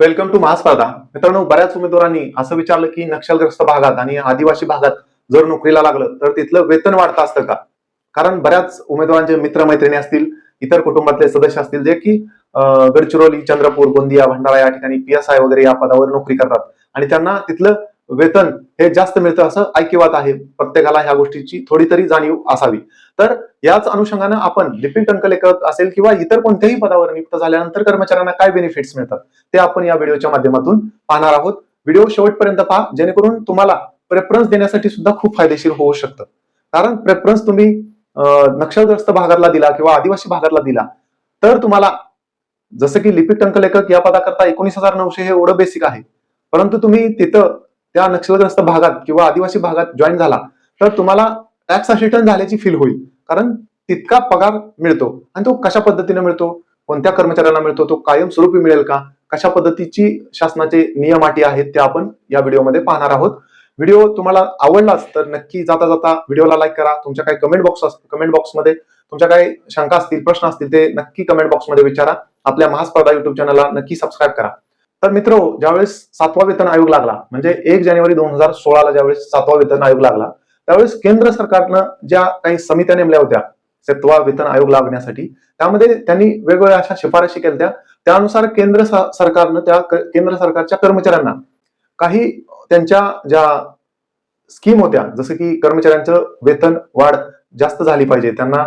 Welcome to महास्पर्धा मित्रांनो बऱ्याच उमेदवारांनी असं विचारलं की नक्षलग्रस्त भागात आणि आदिवासी भागात जर नोकरीला लागलं तर तिथलं वेतन वाढतं असतं का? कारण बऱ्याच उमेदवारांचे मित्रमैत्रिणी असतील इतर कुटुंबातले सदस्य असतील जे की गडचिरोली चंद्रपूर गोंदिया भंडारा या ठिकाणी पीएसआय वगैरे या पदावर नोकरी करतात. आणि त्यांना तिथलं वेतन हे जास्त मिळतं असं ऐकिवात आहे. प्रत्येकाला ह्या गोष्टीची थोडी तरी जाणीव असावी. तर याच अनुषंगानं आपण लिपिक टंकलेखक असेल किंवा इतर कोणत्याही पदावर नियुक्त झाल्यानंतर कर्मचाऱ्यांना काय बेनिफिट्स मिळतात ते आपण या व्हिडिओच्या माध्यमातून पाहणार आहोत. व्हिडिओ शेवटपर्यंत पहा जेणेकरून तुम्हाला प्रेफरन्स देण्यासाठी सुद्धा खूप फायदेशीर होऊ शकतं. कारण प्रेफरन्स तुम्ही नक्षलग्रस्त भागातला दिला किंवा आदिवासी भागातला दिला तर तुम्हाला जसं की लिपिक टंकलेखक या पदाकरता एकोणीस हजार नऊशे हे एवढं बेसिक आहे. परंतु तुम्ही तिथं त्या नक्षलग्रस्त भागात किंवा आदिवासी भागात जॉईन झाला तर तुम्हाला टॅक्स असिस्टंट झाल्याची फील होईल. कारण तितका पगार मिळतो आणि तो कशा पद्धतीने मिळतो? कोणत्या कर्मचाऱ्यांना मिळतो? तो कायमस्वरूपी मिळेल का? कशा पद्धतीची शासनाचे नियम अटी आहेत ते आपण या व्हिडिओमध्ये पाहणार आहोत. व्हिडिओ तुम्हाला आवडलाच तर नक्की जाता जाता व्हिडिओला लाईक करा. तुमच्या काही कमेंट बॉक्स कमेंट बॉक्समध्ये तुमच्या काही शंका असतील प्रश्न असतील ते नक्की कमेंट बॉक्समध्ये विचारा. आपल्या महास्पर्धा युट्यूब चॅनलला नक्की सबस्क्राईब करा. तर मित्र ज्यावेळेस सातवा वेतन आयोग लागला म्हणजे एक जानेवारी दोन हजार सोळाला ज्यावेळेस सातवा वेतन आयोग लागला त्यावेळेस केंद्र सरकारनं ज्या काही समित्या नेमल्या होत्या सातवा वेतन आयोग लागण्यासाठी त्यामध्ये त्यांनी वेगवेगळ्या अशा शिफारशी केल्या त्यानुसार केंद्र सरकारनं त्या केंद्र सरकारच्या कर्मचाऱ्यांना काही त्यांच्या ज्या स्कीम होत्या जसं की कर्मचाऱ्यांचं वेतन वाढ जास्त झाली पाहिजे त्यांना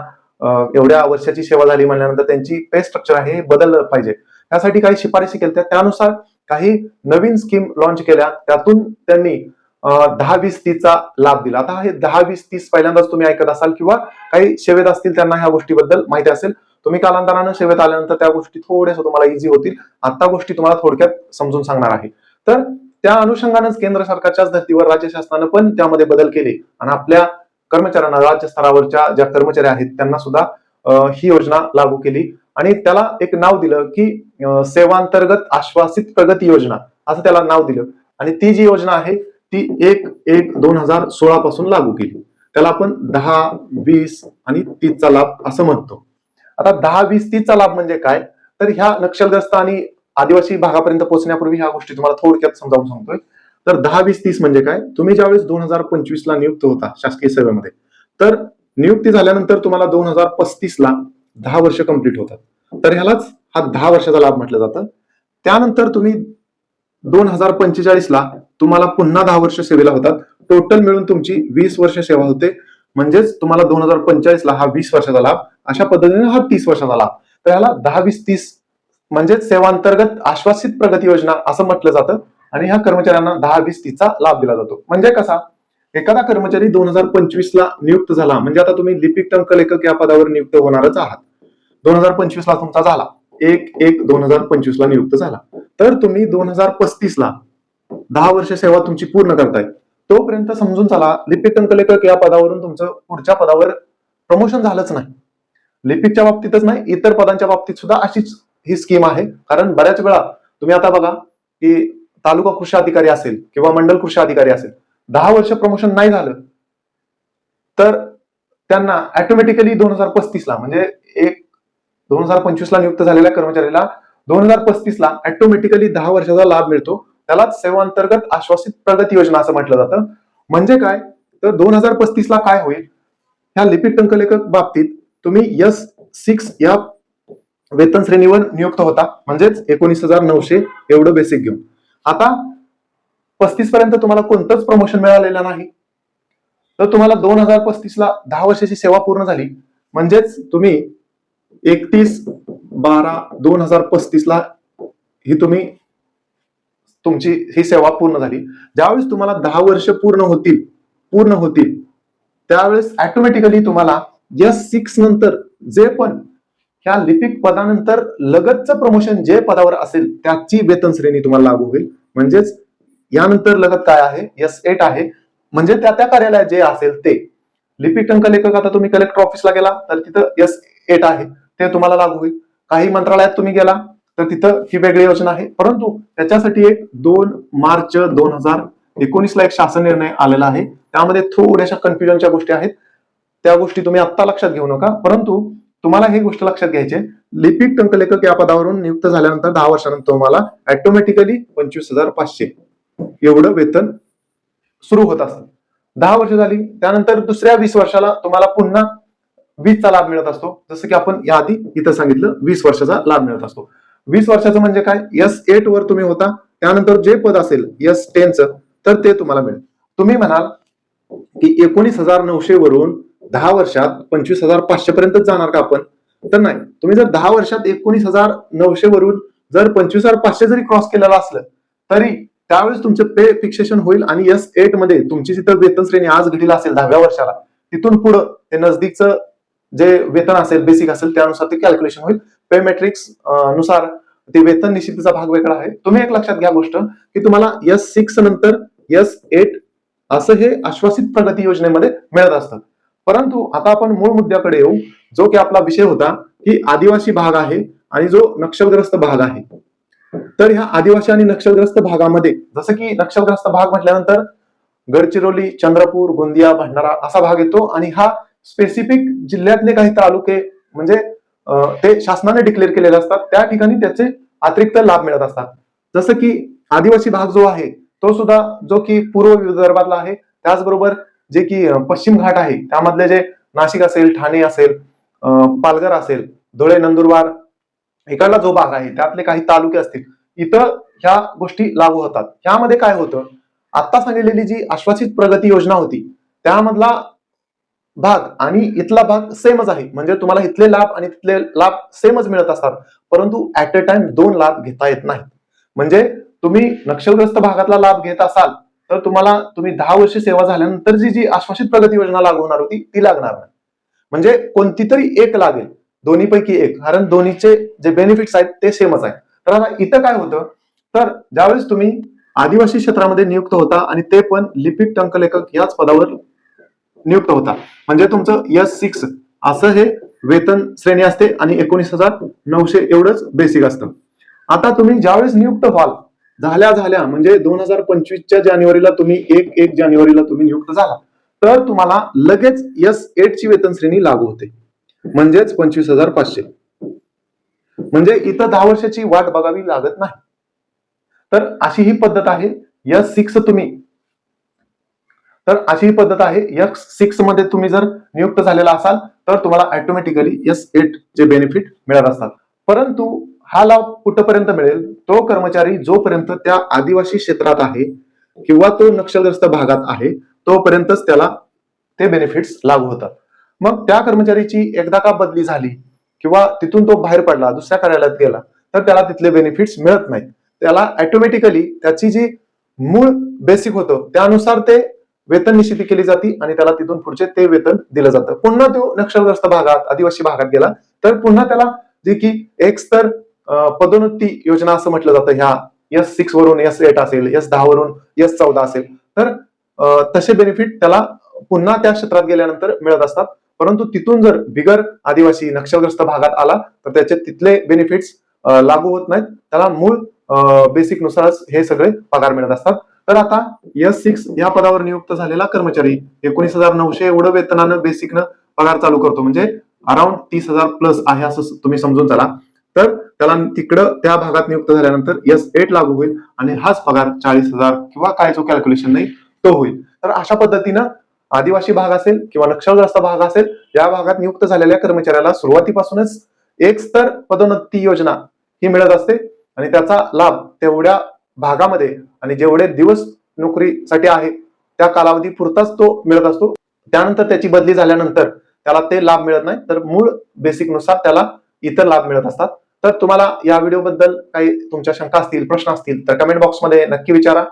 एवढ्या वर्षाची सेवा झाली म्हणल्यानंतर त्यांची पे स्ट्रक्चर आहे हे बदललं पाहिजे. त्यासाठी काही शिफारशी केल्या त्यानुसार काही नवीन स्कीम लॉन्च केल्या. त्यातून त्यांनी दहा वीस तीसचा लाभ दिला. आता हे दहा वीस तीस पहिल्यांदाच तुम्ही ऐकत असाल किंवा काही सेवेत असतील त्यांना ह्या गोष्टीबद्दल माहिती असेल तुम्ही कालांतरानं सेवेत आल्यानंतर त्या गोष्टी थोड्याशा तुम्हाला इझी होतील. आता गोष्टी तुम्हाला थोडक्यात समजून सांगणार आहे. तर त्या अनुषंगानेच केंद्र सरकारच्याच धर्तीवर राज्य शासनानं पण त्यामध्ये बदल केले. आणि आपल्या कर्मचाऱ्यांना राज्य स्तरावरच्या ज्या कर्मचारी आहेत त्यांना सुद्धा अं, ही योजना लागू केली. आणि त्याला एक नाव दिलं की सेवांतर्गत आश्वासित प्रगती योजना असं त्याला नाव दिलं. आणि ती जी योजना आहे ती एक एक दोन हजार सोळा पासून लागू केली. त्याला आपण दहा वीस आणि तीसचा लाभ असं म्हणतो. आता दहा वीस तीसचा लाभ म्हणजे काय? तर ह्या नक्षलग्रस्त आणि आदिवासी भागापर्यंत पोहोचण्यापूर्वी ह्या गोष्टी तुम्हाला थोडक्यात समजावून सांगतोय. तर दहा वीस तीस म्हणजे काय? तुम्ही ज्यावेळेस दोन हजार पंचवीस ला नियुक्त होता शासकीय सेवेमध्ये तर नियुक्ती झाल्यानंतर तुम्हाला दोन हजार पस्तीस ला दहा वर्ष कंप्लीट होतात. तर ह्यालाच हा दहा वर्षाचा लाभ म्हटलं जातं. त्यानंतर तुम्ही दोन हजार पंचेचाळीसला तुम्हाला पुन्हा दहा वर्ष सेवेला होतात. टोटल मिळून तुमची वीस वर्ष सेवा होते. म्हणजेच तुम्हाला दोन हजार पंचेचाळीस ला हा वीस वर्षाचा लाभ अशा पद्धतीने हा तीस वर्षाचा लाभ. तर ह्याला दहा वीस तीस म्हणजेच सेवांतर्गत आश्वासित प्रगती योजना असं म्हटलं जातं. आणि ह्या कर्मचाऱ्यांना दहा वीस तीसचा लाभ दिला जातो. म्हणजे कसा? एखादा कर्मचारी दोन हजार पंचवीस ला नियुक्त झाला म्हणजे आता तुम्ही लिपिक टंकलेखक या पदावर नियुक्त होणारच आहात. दोन हजार पंचवीस ला तुमचा झाला. एक एक दोन हजार पंचवीस ला नियुक्त झाला. तर तुम्ही दोन हजार पस्तीस ला दहा वर्ष सेवा तुमची पूर्ण करताय. तोपर्यंत समजून चला लिपिक टंकलेखक या पदावरून तुमचं पुढच्या पदावर प्रमोशन झालंच नाही. लिपिकच्या बाबतीतच नाही इतर पदांच्या बाबतीत सुद्धा अशीच ही स्कीम आहे. कारण बऱ्याच वेळा तुम्ही आता बघा की तालुका कृषी अधिकारी असेल किंवा मंडल कृषी अधिकारी असेल दहा वर्ष प्रमोशन नाही झालं तर त्यांना ऑटोमॅटिकली दोन हजार पस्तीसला म्हणजे एक दोन हजार पंचवीस ला नियुक्त झालेल्या कर्मचाऱ्याला दोन हजार पस्तीसला ऑटोमॅटिकली दहा वर्षाचा लाभ मिळतो. त्यालाच सेवांतर्गत आश्वासित प्रगती योजना असं म्हटलं जातं. म्हणजे काय? तर दोन हजार पस्तीसला काय होईल? ह्या लिपिक टंकलेखक बाबतीत तुम्ही यस सिक्स या वेतन श्रेणीवर नियुक्त होता म्हणजेच एकोणीस हजार नऊशे एवढं बेसिक घेऊन. आता पस्तीस पर्यंत तुम्हाला कोणतंच प्रमोशन मिळालेलं नाही. तर तुम्हाला दोन हजार पस्तीस ला दहा वर्षाची सेवा पूर्ण झाली. म्हणजेच तुम्ही एकतीस बारा दोन हजार पस्तीस ला ही तुम्ही तुमची ही सेवा पूर्ण झाली. ज्यावेळेस तुम्हाला दहा वर्ष पूर्ण होतील पूर्ण होतील त्यावेळेस ऑटोमॅटिकली तुम्हाला यस सिक्स नंतर जे पण ह्या लिपिक पदानंतर लगतचं प्रमोशन जे पदावर असेल त्याची वेतन श्रेणी तुम्हाला लागू होईल. म्हणजेच यानंतर लगत काय आहे? यस एट आहे. म्हणजे त्या त्या कार्यालयात जे असेल ते. लिपिक टंकलेखक आता तुम्ही कलेक्टर ऑफिसला गेला तर तिथं एस एट आहे. ते तुम्हाला लागू होईल. काही मंत्रालयात तुम्ही गेला तर तिथं ही वेगळी योजना आहे. परंतु त्याच्यासाठी एक दोन मार्च दोन हजार एकोणीसला एक शासन निर्णय आलेला आहे. त्यामध्ये थोड्याशा कन्फ्युजनच्या गोष्टी आहेत. त्या गोष्टी तुम्ही आत्ता लक्षात घेऊ नका. परंतु तुम्हाला ही गोष्ट लक्षात घ्यायची लिपिक टंकलेखक या पदावरून नियुक्त झाल्यानंतर दहा वर्षानंतर तुम्हाला ऑटोमॅटिकली पंचवीस हजार पाचशे. एवढं वेतन सुरू होत असतं. दहा वर्ष झाली त्यानंतर दुसऱ्या वीस वर्षाला तुम्हाला पुन्हा वीसचा लाभ मिळत असतो. जसं की आपण याआधी इथं सांगितलं वीस वर्षाचा लाभ मिळत असतो. वीस वर्षाचं म्हणजे काय? एस एट वर तुम्ही होता त्यानंतर जे पद असेल एस टेनचं तर ते तुम्हाला मिळेल. तुम्ही म्हणाल की एकोणीस हजार नऊशे वरून दहा वर्षात पंचवीस हजार पाचशे पर्यंत जाणार का आपण? तर नाही. तुम्ही जर दहा वर्षात एकोणीस हजार नऊशे वरून जर पंचवीस हजार पाचशे जरी क्रॉस केलेलं असलं तरी त्यावेळेस तुमचं पे फिक्सेशन होईल आणि एस एटमध्ये तुमची जिथं वेतन श्रेणी आज घडीला असेल दहाव्या वर्षाला तिथून पुढं ते नजदीकचं जे वेतन असेल बेसिक असेल त्यानुसार ते कॅल्क्युलेशन होईल. पे मेट्रिक्सनुसार ते वेतन निश्चितीचा भाग वेगळा आहे. तुम्ही एक लक्षात घ्या गोष्ट की तुम्हाला एस सिक्स नंतर एस एट असं हे आश्वासित प्रगती योजनेमध्ये मिळत असतं. परंतु आता आपण मूळ मुद्द्याकडे येऊ जो की आपला विषय होता की आदिवासी भाग आहे आणि जो नक्षलग्रस्त भाग आहे. तर ह्या आदिवासी आणि नक्षलग्रस्त भागामध्ये जसं की नक्षलग्रस्त भाग म्हटल्यानंतर गडचिरोली चंद्रपूर गोंदिया भंडारा असा भाग येतो. आणि हा स्पेसिफिक जिल्ह्यातले काही तालुके म्हणजे ते शासनाने डिक्लेअर केलेले असतात. त्या ठिकाणी त्याचे अतिरिक्त लाभ मिळत असतात. जसं की आदिवासी भाग जो आहे तो सुद्धा जो की पूर्व विदर्भातला आहे. त्याचबरोबर जे की पश्चिम घाट आहे त्यामधले जे नाशिक असेल ठाणे असेल पालघर असेल धुळे नंदुरबार इकडला जो भाग आहे त्यातले काही तालुके असतील इथं ह्या गोष्टी लागू होतात. ह्यामध्ये काय होतं आता सांगितलेली जी आश्वासित प्रगती योजना होती त्यामधला भाग आणि इथला भाग सेमच आहे. म्हणजे तुम्हाला इथले लाभ आणि तिथले लाभ सेमच मिळत असतात परंतु ऍट अ टाइम दोन लाभ घेता येत नाहीत. म्हणजे तुम्ही नक्षलग्रस्त भागातला लाभ घेत असाल तर तुम्हाला तुम्ही दहा वर्ष सेवा झाल्यानंतर जी जी आश्वासित प्रगती योजना लागू होणार होती ती लागणार नाही. म्हणजे कोणती तरी एक लागेल. दोन्हीपैकी एक. कारण दोन्हीचे जे बेनिफिट्स आहेत ते सेमच आहेत. तर आता इथं काय होतं? तर ज्यावेळेस तुम्ही आदिवासी क्षेत्रामध्ये नियुक्त होता आणि ते पण लिपिक टंकलेखक याच पदावर नियुक्त होता. म्हणजे तुमचं एस सिक्स असं हे वेतन श्रेणी असते आणि एकोणीस हजार नऊशे एवढंच बेसिक असतं. आता तुम्ही ज्यावेळेस नियुक्त व्हाल झाल्या झाल्या म्हणजे दोन हजार पंचवीसच्या जानेवारीला तुम्ही एक एक जानेवारीला तुम्ही नियुक्त झाला. तर तुम्हाला लगेच एस एट ची वेतन श्रेणी लागू होते. म्हणजेच पंचवीस हजार पाचशे. म्हणजे इथं दहा वर्षाची वाट बघावी लागत नाही. तर अशी ही पद्धत आहे यस सिक्स तुम्ही. तर अशी ही पद्धत आहे यस सिक्समध्ये तुम्ही जर नियुक्त झालेला असाल तर तुम्हाला ऑटोमॅटिकली यस एट चे बेनिफिट मिळत असतात. परंतु हा लाभ कुठपर्यंत मिळेल? तो कर्मचारी जोपर्यंत त्या आदिवासी क्षेत्रात आहे किंवा तो नक्षलग्रस्त भागात आहे तोपर्यंतच त्याला ते बेनिफिट्स लागू होतात. मग त्या कर्मचारीची एकदा का बदली झाली किंवा तिथून तो बाहेर पडला दुसऱ्या कार्यालयात गेला तर त्याला तिथले बेनिफिट्स मिळत नाहीत. त्याला ऑटोमॅटिकली त्याची जी मूळ बेसिक होतं त्यानुसार ते वेतन निश्चिती केली जाते आणि त्याला तिथून पुढचे ते वेतन दिलं जातं. पुन्हा तो नक्षलग्रस्त भागात आदिवासी भागात गेला तर पुन्हा त्याला जे की एक तर पदोन्नती योजना असं म्हटलं जातं ह्या. एस सिक्स वरून एस एट असेल एस दहा वरून एस चौदा असेल. तर तसे बेनिफिट त्याला पुन्हा त्या क्षेत्रात गेल्यानंतर मिळत असतात. परंतु तिथून जर बिगर आदिवासी नक्षलग्रस्त भागात आला तर त्याचे तिथले बेनिफिट्स लागू होत नाहीत. त्याला मूळ बेसिक नुसारच हे सगळे पगार मिळत असतात. तर आता एस सिक्स या पदावर नियुक्त झालेला कर्मचारी एकोणीस हजार नऊशे एवढं वेतनानं बेसिकनं पगार चालू करतो. म्हणजे अराउंड तीस हजार प्लस आहे असं तुम्ही समजून चला. तर त्याला तिकडं त्या भागात नियुक्त झाल्यानंतर एस एट लागू होईल आणि हाच पगार चाळीस हजार किंवा काय जो कॅल्क्युलेशन नाही तो होईल. तर अशा पद्धतीनं आदिवासी भाग असेल किंवा नक्षलग्रस्त भाग असेल या भागात नियुक्त झालेल्या कर्मचाऱ्याला सुरुवातीपासूनच एक स्तर पदोन्नती योजना ही मिळत असते. आणि त्याचा लाभ तेवढ्या भागामध्ये आणि जेवढे दिवस नोकरीसाठी आहे त्या कालावधी पुरताच तो मिळत असतो. त्यानंतर त्याची बदली झाल्यानंतर त्याला ते लाभ मिळत नाही. तर मूळ बेसिकनुसार त्याला इतर लाभ मिळत असतात. तर तुम्हाला या व्हिडिओ बद्दल काही तुमच्या शंका असतील प्रश्न असतील तर कमेंट बॉक्समध्ये नक्की विचारा.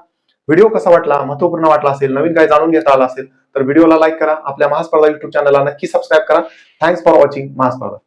व्हिडिओ कसा वाटला महत्त्वपूर्ण वाटला असेल नवीन काही जाणून घेता आला असेल तर व्हिडिओला लाईक करा आपल्या महास्पर्धा युट्यूब चॅनलला नक्की सबस्क्राईब करा. Thanks for watching महास्पर्धा.